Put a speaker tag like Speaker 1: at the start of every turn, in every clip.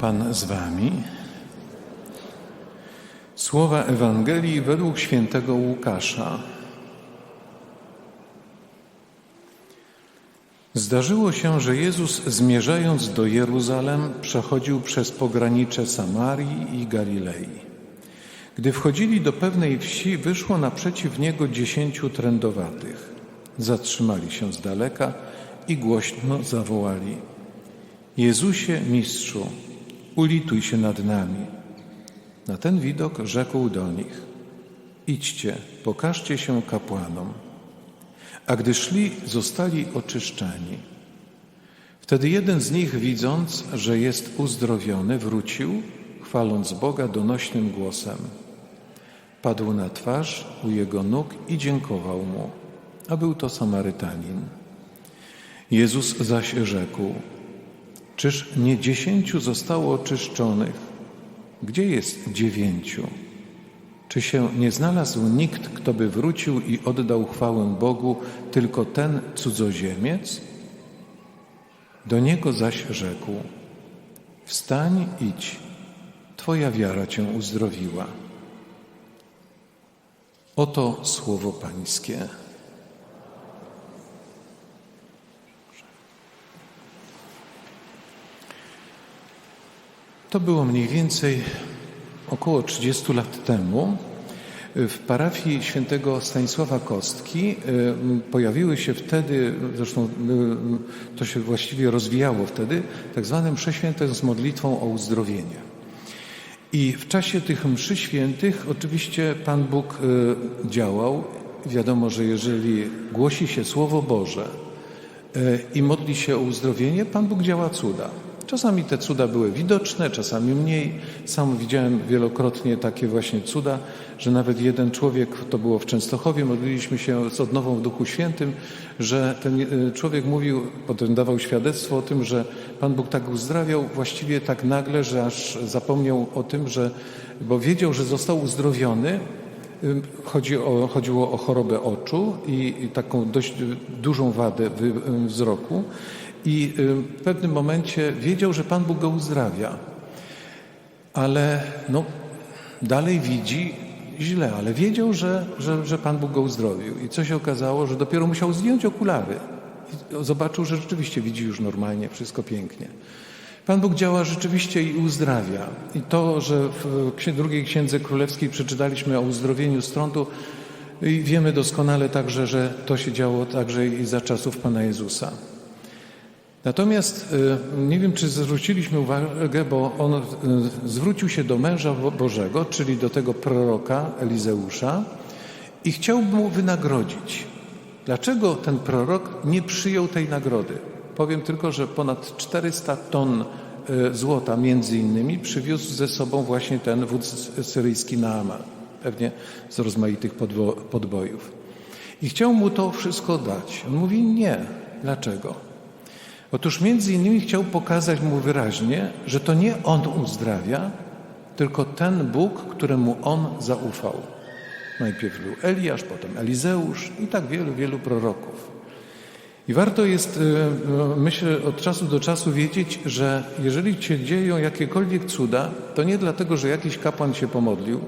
Speaker 1: Pan z wami. Słowa Ewangelii według świętego Łukasza. Zdarzyło się, że Jezus zmierzając do Jeruzalem przechodził przez pogranicze Samarii i Galilei. Gdy wchodzili do pewnej wsi, wyszło naprzeciw niego dziesięciu trędowatych. Zatrzymali się z daleka i głośno zawołali: Jezusie, mistrzu, ulituj się nad nami. Na ten widok rzekł do nich: Idźcie, pokażcie się kapłanom. A gdy szli, zostali oczyszczeni. Wtedy jeden z nich, widząc, że jest uzdrowiony, wrócił, chwaląc Boga donośnym głosem. Padł na twarz u jego nóg i dziękował mu, a był to Samarytanin. Jezus zaś rzekł: Czyż nie dziesięciu zostało oczyszczonych? Gdzie jest dziewięciu? Czy się nie znalazł nikt, kto by wrócił i oddał chwałę Bogu, tylko ten cudzoziemiec? Do niego zaś rzekł: Wstań, idź, Twoja wiara cię uzdrowiła. Oto słowo Pańskie. To było mniej więcej około 30 lat temu. W parafii świętego Stanisława Kostki y, pojawiły się wtedy, zresztą y, to się właściwie rozwijało wtedy, tak zwane msze święte z modlitwą o uzdrowienie. I w czasie tych mszy świętych oczywiście Pan Bóg y, działał. Wiadomo, że jeżeli głosi się Słowo Boże i modli się o uzdrowienie, Pan Bóg działa cuda. Czasami te cuda były widoczne, czasami mniej. Sam widziałem wielokrotnie takie właśnie cuda, że nawet jeden człowiek, to było w Częstochowie, modliliśmy się z odnową w Duchu Świętym, że ten człowiek mówił, potem dawał świadectwo o tym, że Pan Bóg tak uzdrawiał właściwie tak nagle, że aż zapomniał o tym, że, bo wiedział, że został uzdrowiony, Chodzi o, chodziło o chorobę oczu i, i taką dość dużą wadę wzroku i w pewnym momencie wiedział, że Pan Bóg go uzdrawia, ale no, dalej widzi źle, ale wiedział, że, że, że Pan Bóg go uzdrowił. I co się okazało, że dopiero musiał zdjąć okulary. I zobaczył, że rzeczywiście widzi już normalnie, wszystko pięknie. Pan Bóg działa rzeczywiście i uzdrawia. I to, że w drugiej księdze królewskiej przeczytaliśmy o uzdrowieniu strądu, i wiemy doskonale także, że to się działo także i za czasów Pana Jezusa. Natomiast y, nie wiem, czy zwróciliśmy uwagę, bo on y, zwrócił się do męża Bożego, czyli do tego proroka Elizeusza i chciał mu wynagrodzić. Dlaczego ten prorok nie przyjął tej nagrody? Powiem tylko, że ponad 400 ton y, złota między innymi przywiózł ze sobą właśnie ten wódz syryjski Naaman, pewnie z rozmaitych podbojów. I chciał mu to wszystko dać. On mówi nie. Dlaczego? Otóż między innymi chciał pokazać mu wyraźnie, że to nie on uzdrawia, tylko ten Bóg, któremu on zaufał. Najpierw był Eliasz, potem Elizeusz i tak wielu, wielu proroków. I warto jest, myślę, od czasu do czasu wiedzieć, że jeżeli się dzieją jakiekolwiek cuda, to nie dlatego, że jakiś kapłan się pomodlił,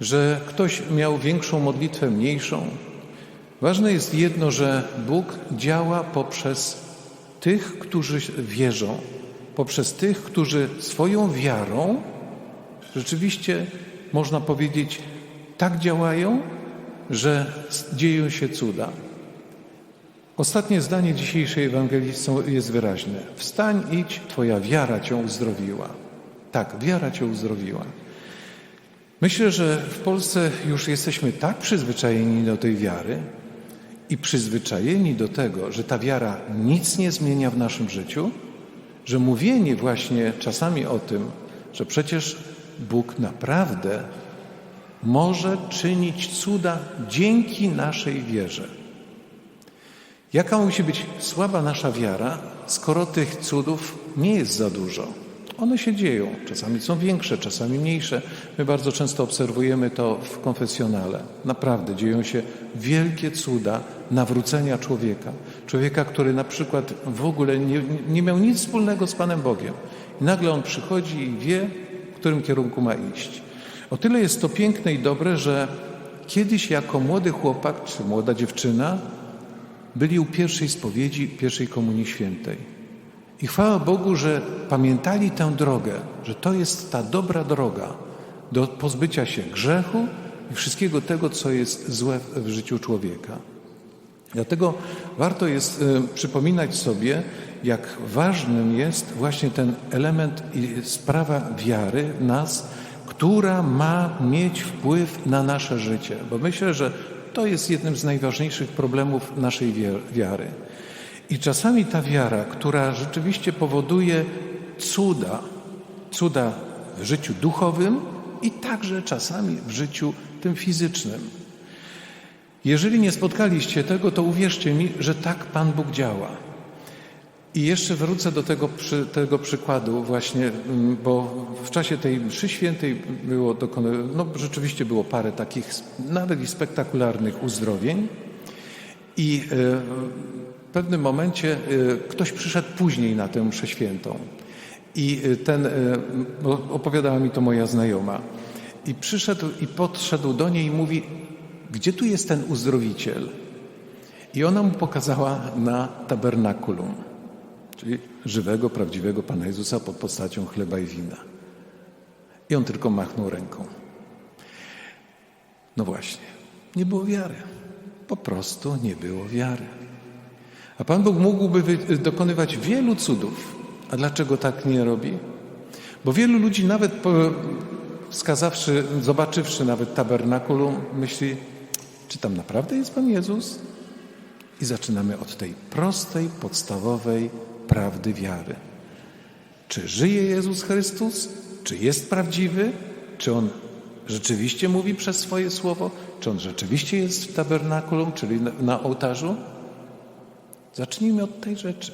Speaker 1: że ktoś miał większą modlitwę, mniejszą. Ważne jest jedno, że Bóg działa poprzez tych, którzy wierzą, poprzez tych, którzy swoją wiarą rzeczywiście, można powiedzieć, tak działają, że dzieją się cuda. Ostatnie zdanie dzisiejszej Ewangelii jest wyraźne. Wstań, idź, Twoja wiara Cię uzdrowiła. Tak, wiara Cię uzdrowiła. Myślę, że w Polsce już jesteśmy tak przyzwyczajeni do tej wiary, i przyzwyczajeni do tego, że ta wiara nic nie zmienia w naszym życiu, że mówienie właśnie czasami o tym, że przecież Bóg naprawdę może czynić cuda dzięki naszej wierze. Jaka musi być słaba nasza wiara, skoro tych cudów nie jest za dużo? One się dzieją, czasami są większe, czasami mniejsze. My bardzo często obserwujemy to w konfesjonale. Naprawdę dzieją się wielkie cuda nawrócenia człowieka. Człowieka, który na przykład w ogóle nie, nie miał nic wspólnego z Panem Bogiem. i nagle on przychodzi i wie, w którym kierunku ma iść. O tyle jest to piękne i dobre, że kiedyś jako młody chłopak czy młoda dziewczyna byli u pierwszej spowiedzi, pierwszej komunii świętej. I chwała Bogu, że pamiętali tę drogę, że to jest ta dobra droga do pozbycia się grzechu i wszystkiego tego, co jest złe w życiu człowieka. Dlatego warto jest y, przypominać sobie, jak ważnym jest właśnie ten element i sprawa wiary w nas, która ma mieć wpływ na nasze życie. Bo myślę, że to jest jednym z najważniejszych problemów naszej wiary. I czasami ta wiara, która rzeczywiście powoduje cuda, cuda w życiu duchowym i także czasami w życiu tym fizycznym. Jeżeli nie spotkaliście tego, to uwierzcie mi, że tak Pan Bóg działa. I jeszcze wrócę do tego, przy, tego przykładu właśnie, mm, bo w czasie tej mszy świętej było dokonane, no rzeczywiście było parę takich nawet i spektakularnych uzdrowień i e, w pewnym momencie e, ktoś przyszedł później na tę mszę świętą i e, ten, opowiadała mi to moja znajoma i przyszedł i podszedł do niej i mówi, gdzie tu jest ten uzdrowiciel? I ona mu pokazała na tabernakulum czyli żywego, prawdziwego Pana Jezusa pod postacią chleba i wina. I on tylko machnął ręką. No właśnie, nie było wiary. Po prostu nie było wiary. A Pan Bóg mógłby dokonywać wielu cudów. A dlaczego tak nie robi? Bo wielu ludzi nawet wskazawszy, zobaczywszy nawet tabernakulum, myśli, czy tam naprawdę jest Pan Jezus? I zaczynamy od tej prostej, podstawowej prawdy wiary. Czy żyje Jezus Chrystus? Czy jest prawdziwy? Czy On rzeczywiście mówi przez swoje słowo? Czy On rzeczywiście jest w tabernakulum, czyli na, na ołtarzu? Zacznijmy od tej rzeczy.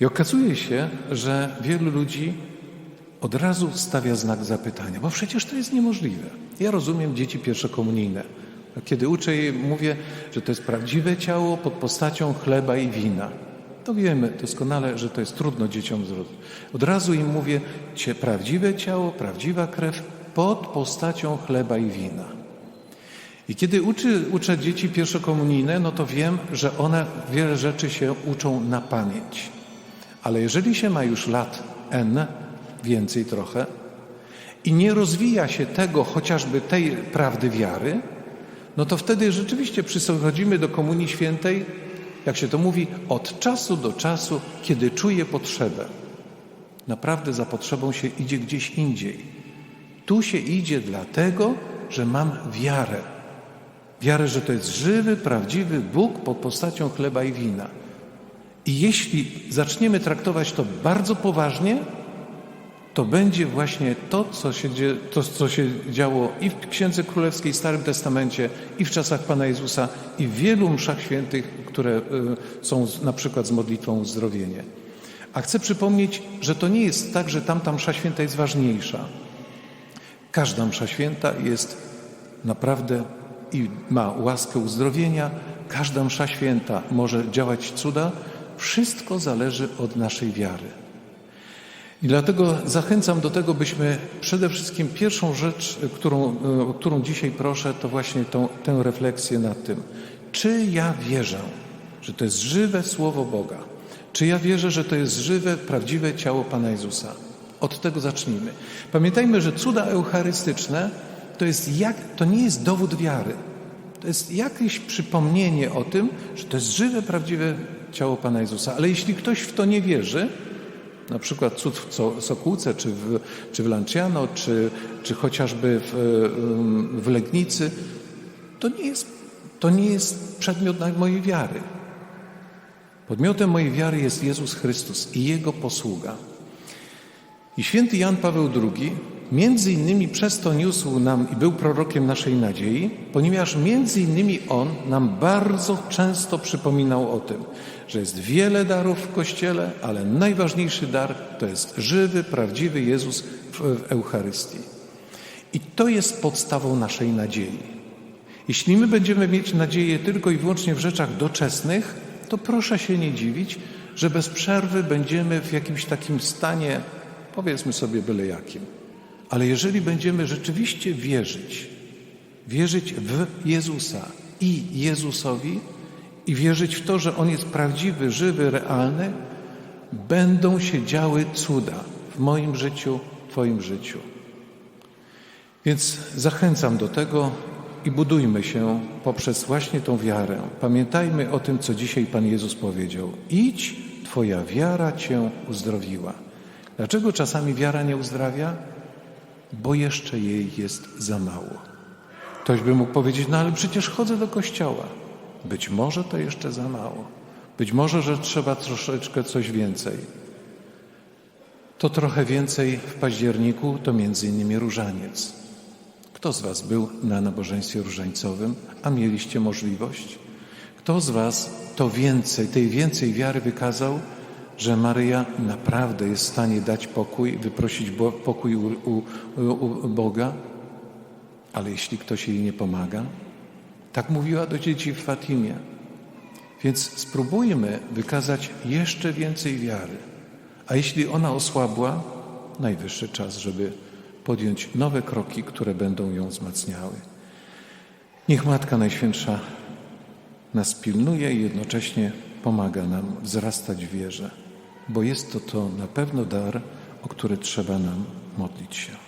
Speaker 1: I okazuje się, że wielu ludzi od razu stawia znak zapytania, bo przecież to jest niemożliwe. Ja rozumiem dzieci pierwszokomunijne. Kiedy uczę je, mówię, że to jest prawdziwe ciało pod postacią chleba i wina to wiemy doskonale, że to jest trudno dzieciom zrozumieć. Od razu im mówię, prawdziwe ciało, prawdziwa krew pod postacią chleba i wina. I kiedy uczy, uczę dzieci pierwszokomunijne, no to wiem, że one wiele rzeczy się uczą na pamięć. Ale jeżeli się ma już lat N, więcej trochę, i nie rozwija się tego, chociażby tej prawdy wiary, no to wtedy rzeczywiście przychodzimy do Komunii Świętej jak się to mówi, od czasu do czasu, kiedy czuje potrzebę. Naprawdę za potrzebą się idzie gdzieś indziej. Tu się idzie dlatego, że mam wiarę. Wiarę, że to jest żywy, prawdziwy Bóg pod postacią chleba i wina. I jeśli zaczniemy traktować to bardzo poważnie, to będzie właśnie to co, się, to, co się działo i w Księdze Królewskiej, Starym Testamencie, i w czasach Pana Jezusa, i w wielu mszach świętych, które y, są na przykład z modlitwą uzdrowienie. A chcę przypomnieć, że to nie jest tak, że tamta msza święta jest ważniejsza. Każda msza święta jest naprawdę i ma łaskę uzdrowienia. Każda msza święta może działać cuda. Wszystko zależy od naszej wiary. I dlatego zachęcam do tego, byśmy przede wszystkim pierwszą rzecz, którą, o którą dzisiaj proszę, to właśnie tą, tę refleksję nad tym. Czy ja wierzę, że to jest żywe Słowo Boga? Czy ja wierzę, że to jest żywe, prawdziwe ciało Pana Jezusa? Od tego zacznijmy. Pamiętajmy, że cuda eucharystyczne to, jest jak, to nie jest dowód wiary. To jest jakieś przypomnienie o tym, że to jest żywe, prawdziwe ciało Pana Jezusa. Ale jeśli ktoś w to nie wierzy, na przykład cud w Sokółce, czy w, czy w Lanciano, czy, czy chociażby w, w Legnicy, to nie, jest, to nie jest przedmiot mojej wiary. Podmiotem mojej wiary jest Jezus Chrystus i Jego posługa. I święty Jan Paweł II między innymi przez to niósł nam i był prorokiem naszej nadziei, ponieważ między innymi on nam bardzo często przypominał o tym, że jest wiele darów w Kościele, ale najważniejszy dar to jest żywy, prawdziwy Jezus w, w Eucharystii. I to jest podstawą naszej nadziei. Jeśli my będziemy mieć nadzieję tylko i wyłącznie w rzeczach doczesnych, to proszę się nie dziwić, że bez przerwy będziemy w jakimś takim stanie powiedzmy sobie byle jakim. Ale jeżeli będziemy rzeczywiście wierzyć, wierzyć w Jezusa i Jezusowi i wierzyć w to, że On jest prawdziwy, żywy, realny, będą się działy cuda w moim życiu, w Twoim życiu. Więc zachęcam do tego i budujmy się poprzez właśnie tą wiarę. Pamiętajmy o tym, co dzisiaj Pan Jezus powiedział. Idź, Twoja wiara Cię uzdrowiła. Dlaczego czasami wiara nie uzdrawia? Bo jeszcze jej jest za mało. Ktoś by mógł powiedzieć, no ale przecież chodzę do kościoła. Być może to jeszcze za mało. Być może, że trzeba troszeczkę coś więcej. To trochę więcej w październiku to między innymi różaniec. Kto z Was był na nabożeństwie różańcowym, a mieliście możliwość? Kto z Was to więcej, tej więcej wiary wykazał, że Maryja naprawdę jest w stanie dać pokój, wyprosić pokój u, u, u Boga? Ale jeśli ktoś jej nie pomaga, tak mówiła do dzieci w Fatimie. Więc spróbujmy wykazać jeszcze więcej wiary. A jeśli ona osłabła, najwyższy czas, żeby podjąć nowe kroki, które będą ją wzmacniały. Niech Matka Najświętsza nas pilnuje i jednocześnie pomaga nam wzrastać w wierze, bo jest to to na pewno dar, o który trzeba nam modlić się.